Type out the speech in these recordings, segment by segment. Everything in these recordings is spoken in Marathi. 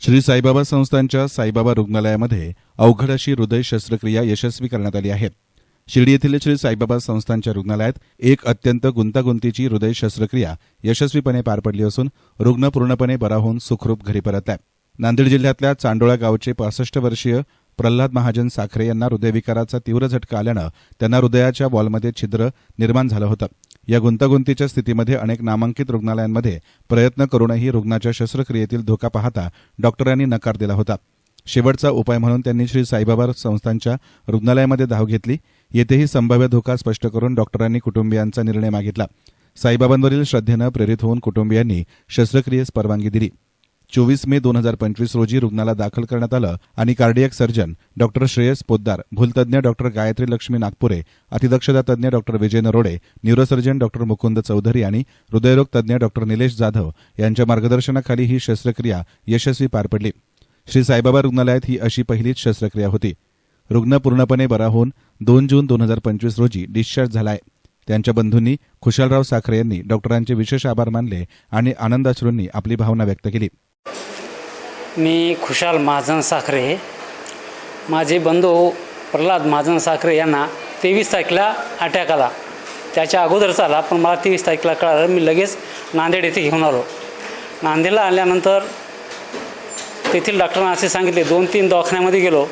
श्री साईबाबा संस्थांच्या साईबाबा रुग्णालयामध्ये अवघड अशी हृदय शस्त्रक्रिया यशस्वी करण्यात आली आहे. शिर्डी येथील श्री साईबाबा संस्थांच्या रुग्णालयात एक अत्यंत गुंतागुंतीची हृदय शस्त्रक्रिया यशस्वीपणे पार पडली असून रुग्ण पूर्णपणे बरा होऊन सुखरूप घरी परतलाय नांदेड जिल्ह्यातल्या चांडोळा गावचे पासष्ट वर्षीय प्रल्हाद महाजन साखरे यांना हृदयविकाराचा तीव्र झटका आल्यानं त्यांना हृदयाच्या वॉलमध्ये छिद्र निर्माण झालं होतं. या गुंतागुंतीच्या स्थितीमध्ये अनेक नामांकित रुग्णालयांमध्ये प्रयत्न करूनही रुग्णाच्या शस्त्रक्रियेतील धोका पाहता डॉक्टरांनी नकार दिला होता. शेवटचा उपाय म्हणून त्यांनी श्री साईबाबा संस्थांच्या रुग्णालयामध्ये धाव घेतली. येथेही संभाव्य धोका स्पष्ट करून डॉक्टरांनी कुटुंबियांचा निर्णय मागितला. साईबाबांवरील श्रद्धेनं प्रेरित होऊन कुटुंबियांनी शस्त्रक्रियेस परवानगी दिली. चोवीस मे दोन हजार पंचवीस रोजी रुग्णाला दाखल करण्यात आलं आणि cardiac surgeon doctor Shreyas Poddar भूलतज्ञ doctor Gayatri Lakshmi Nagpure अतिदक्षता तज्ज्ञ doctor Vijay Narode neurosurgeon doctor Mukund Chaudhari आणि हृदयरोग तज्ज्ञ डॉक्टर निलेश जाधव यांच्या मार्गदर्शनाखाली ही शस्त्रक्रिया यशस्वी पार पडली. श्री साईबाबा रुग्णालयात ही अशी पहिलीच शस्त्रक्रिया होती. रुग्ण पूर्णपणे बरा होऊन दोन जून दोन हजार पंचवीस रोजी डिस्चार्ज झालाय. त्यांच्या बंधूंनी खुशालराव साखरे यांनी डॉक्टरांचे विशेष आभार मानले आणि आनंदाश्रूंनी आपली भावना व्यक्त केली. मी खुशाल महाजन साखरे माझे बंधू प्रल्हाद महाजन साखरे यांना तेवीस तारखेला अटॅक आला. त्याच्या अगोदरच आला पण मला तेवीस तारखेला कळालं मी लगेच नांदेड येथे घेऊन आलो. नांदेडला आल्यानंतर तेथील डॉक्टरांना असे सांगितले दोन तीन दवाखान्यामध्ये गेलो.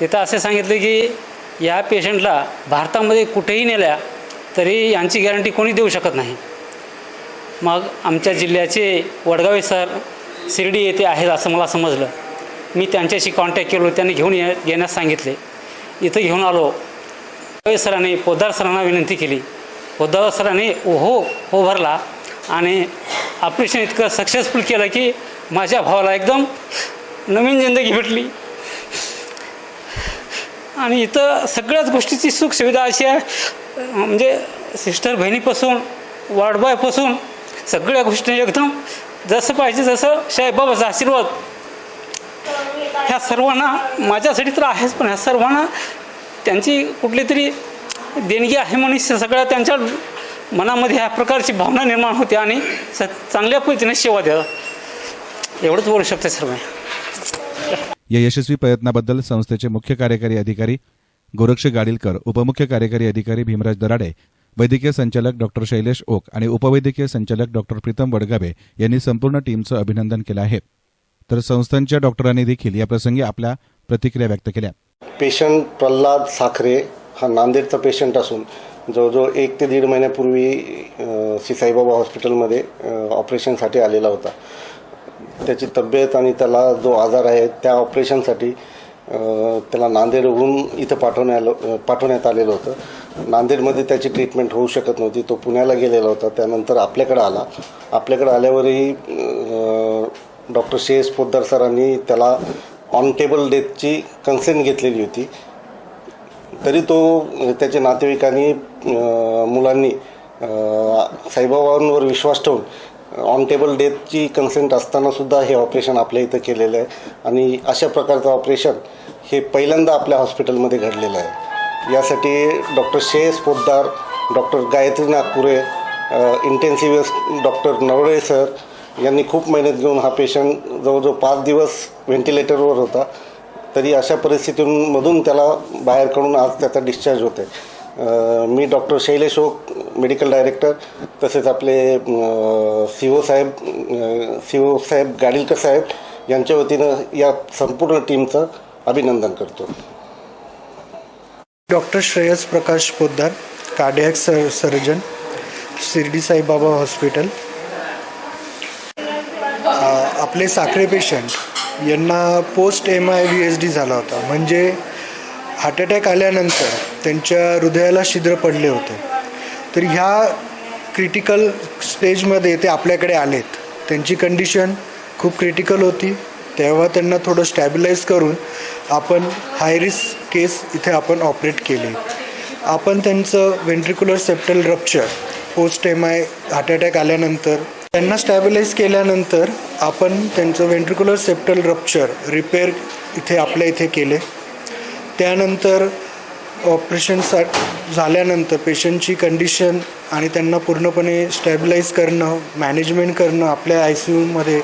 तिथं असे सांगितले की या पेशंटला भारतामध्ये कुठेही नेल्या तरी यांची गॅरंटी कोणी देऊ शकत नाही. मग आमच्या जिल्ह्याचे वडगावे सर शिर्डी येथे आहेत असं मला समजलं. मी त्यांच्याशी कॉन्टॅक्ट केलो त्यांनी घेऊन ये येण्यास सांगितले. इथं घेऊन आलो. सरांनी पोद्दार सरांना विनंती केली. पोद्दार सरांनी ओहो हो भरला. आणि ऑपरेशन इतकं सक्सेसफुल केलं की माझ्या भावाला एकदम नवीन जिंदगी भेटली. आणि इथं सगळ्याच गोष्टीची सुखसुविधा अशी आहे. म्हणजे सिस्टर बहिणीपासून वाडबायपासून सगळ्या गोष्टी एकदम जसं पाहिजे जसं साईबाबाचा आशीर्वाद. ह्या सर्वांना माझ्यासाठी तर आहेच पण ह्या सर्वांना त्यांची कुठली तरी देणगी आहे म्हणून सगळ्या त्यांच्या मनामध्ये ह्या प्रकारची भावना निर्माण होते आणि स चांगल्या पद्धतीने सेवा द्या. एवढंच बोलू शकते सर्व. या यशस्वी प्रयत्नाबद्दल संस्थेचे मुख्य कार्यकारी अधिकारी गोरक्ष गाडीलकर उपमुख्य कार्यकारी अधिकारी भीमराज दराडे वैद्यकीय संचालक डॉक्टर शैलेश ओक आणि उपवैद्यकीय संचालक डॉक्टर प्रीतम वडगावे यांनी संपूर्ण टीमचं अभिनंदन केलं आहे. तर संस्थांच्या डॉक्टरांनी देखील याप्रसंगी आपल्या प्रतिक्रिया व्यक्त केल्या. पेशंट प्रल्हाद साखरे हा नांदेडचा पेशंट असून जवळजवळ एक ते दीड महिन्यापूर्वी सी श्री साईबाबा हॉस्पिटलमध्ये ऑपरेशनसाठी आलेला होता. त्याची तब्येत आणि त्याला जो आजार आहे त्या ऑपरेशनसाठी त्याला नांदेडहून इथं पाठवण्या पाठवण्यात आलेलं होतं. नांदेडमध्ये त्याची ट्रीटमेंट होऊ शकत नव्हती. तो पुण्याला गेलेला होता. त्यानंतर आपल्याकडे आला. आपल्याकडे आल्यावरही डॉक्टर शेस पोद्दार सरांनी त्याला ऑन टेबल डेथची कन्सेंट घेतलेली होती. तरी तो त्याच्या नातेवाईकांनी मुलांनी साईबाबांवर विश्वास ठेवून ऑन टेबल डेथची कन्सेंट असतानासुद्धा हे ऑपरेशन आपल्या इथं केलेलं आहे. आणि अशा प्रकारचं ऑपरेशन हे पहिल्यांदा आपल्या हॉस्पिटलमध्ये घडलेलं आहे. यासाठी doctor Shreyas Poddar doctor Gayatri Nagpure intensive doctor Navale sir यांनी खूप मेहनत घेऊन हा पेशंट जवळजवळ पाच दिवस व्हेंटिलेटरवर होता. तरी अशा परिस्थितीमधून त्याला बाहेर काढून आज त्याचा डिस्चार्ज होते मी doctor Shailesh Oak medical director तसेच आपले सी ओ साहेब सी ओ साहेब गाडीलकर साहेब यांच्या वतीनं या संपूर्ण टीमचं अभिनंदन करतो. Doctor Shreyas Prakash Poddar cardiac sir surgeon Shirdi Saibaba hospital. आपले साखरे पेशंट यांना post M I V S D झाला होता. म्हणजे हार्ट अटॅक आल्यानंतर त्यांच्या हृदयाला छिद्र पडले होते. तर ह्या क्रिटिकल स्टेजमध्ये ते आपल्याकडे आलेत. त्यांची कंडिशन खूप क्रिटिकल होती. तेव्हा त्यांना थोडं स्टॅबिलाईज करून आपण हाय रिस्क केस इथे आपण ऑपरेट केले. आपण त्यांचं ventricular septal rupture post M I heart attack आल्यानंतर त्यांना स्टॅबिलाईज केल्यानंतर आपण त्यांचं वेंट्रिक्युलर सेप्टल रप्चर रिपेअर इथे आपल्या इथे केले. त्यानंतर ऑपरेशनसाठी झाल्यानंतर पेशंटची कंडिशन आणि त्यांना पूर्णपणे स्टॅबिलाईज करणं मॅनेजमेंट करणं आपल्या आय सी यूमध्ये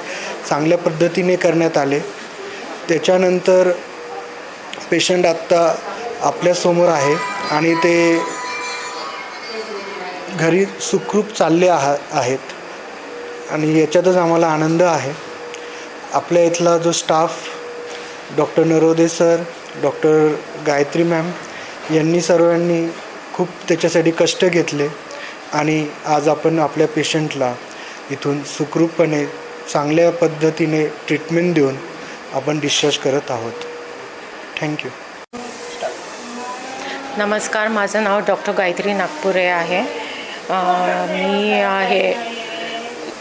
चांगल्या पद्धतीने करण्यात आले. त्याच्यानंतर पेशंट आत्ता आपल्यासमोर आहे आणि ते घरी सुखरूप चालले आहा आहेत. आणि याच्यातच आम्हाला आनंद आहे. आपल्या इथला जो staff doctor Narode sir doctor Gayatri ma'am यांनी सर्वांनी खूप त्याच्यासाठी कष्ट घेतले आणि आज आपण आपल्या पेशंटला इथून सुखरूपपणे चांगल्या पद्धतीने ट्रीटमेंट देऊन आपण डिस्चार्ज करत आहोत. थँक्यू नमस्कार माझं नाव डॉक्टर गायत्री नागपुरे आहे. मी आहे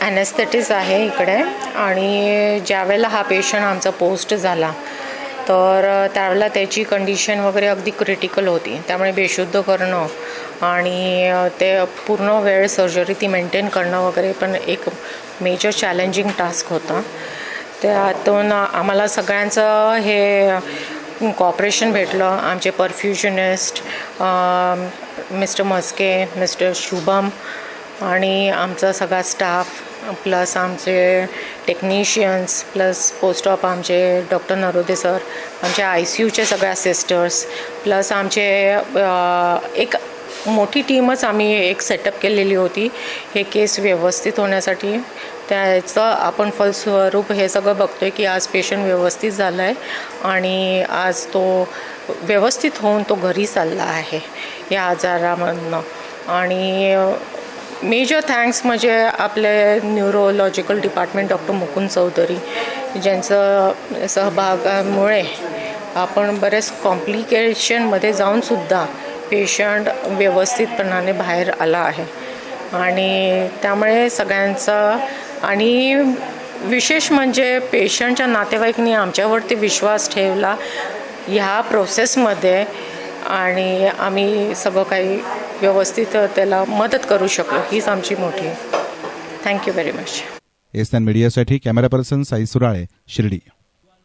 ॲनेस्थेटिस आहे इकडे. आणि ज्यावेळेला हा पेशंट आमचा पोस्ट झाला तर त्यावेळेला त्याची कंडिशन वगैरे अगदी क्रिटिकल होती. त्यामुळे बेशुद्ध करणं आणि ते पूर्ण वेळ सर्जरी ती मेंटेन करणं वगैरे पण एक मेजर चॅलेंजिंग टास्क होता. त्यातून आम्हाला सगळ्यांचं हे कॉपरेशन भेटलं. आमचे perfusionist mister Maske mister Shubham आणि आमचा सगळा स्टाफ प्लस आमचे टेक्निशियन्स प्लस पोस्ट ऑफ आमचे डॉक्टर नरोदे सर आमचे आय सी यूचे सगळ्या सिस्टर्स प्लस आमचे एक मोठी टीमच आम्ही एक सेटअप केलेली होती. हे केस व्यवस्थित होण्यासाठी त्याचं आपण फलस्वरूप हे सगळं बघतो आहे की आज पेशंट व्यवस्थित झाला आहे आणि आज तो व्यवस्थित होऊन तो घरी चालला आहे या आजारामधनं. आणि मेजर थँक्स म्हणजे आपले neurological department doctor Mukund Chaudhari ज्यांचं सहभागामुळे आपण बरेच कॉम्प्लिकेशनमध्ये जाऊनसुद्धा पेशंट व्यवस्थितपणाने बाहेर आला आहे. आणि त्यामुळे सगळ्यांचा आणि विशेष म्हणजे पेशंटच्या नातेवाईकनी आमच्यावरती विश्वास ठेवला ह्या प्रोसेसमध्ये आणि आम्ही सगळं काही व्यवस्थित त्याला मदत करू शकलो. हीच आमची मोठी thank you very much S मीडियासाठी camera person Sai Surale Shirdi.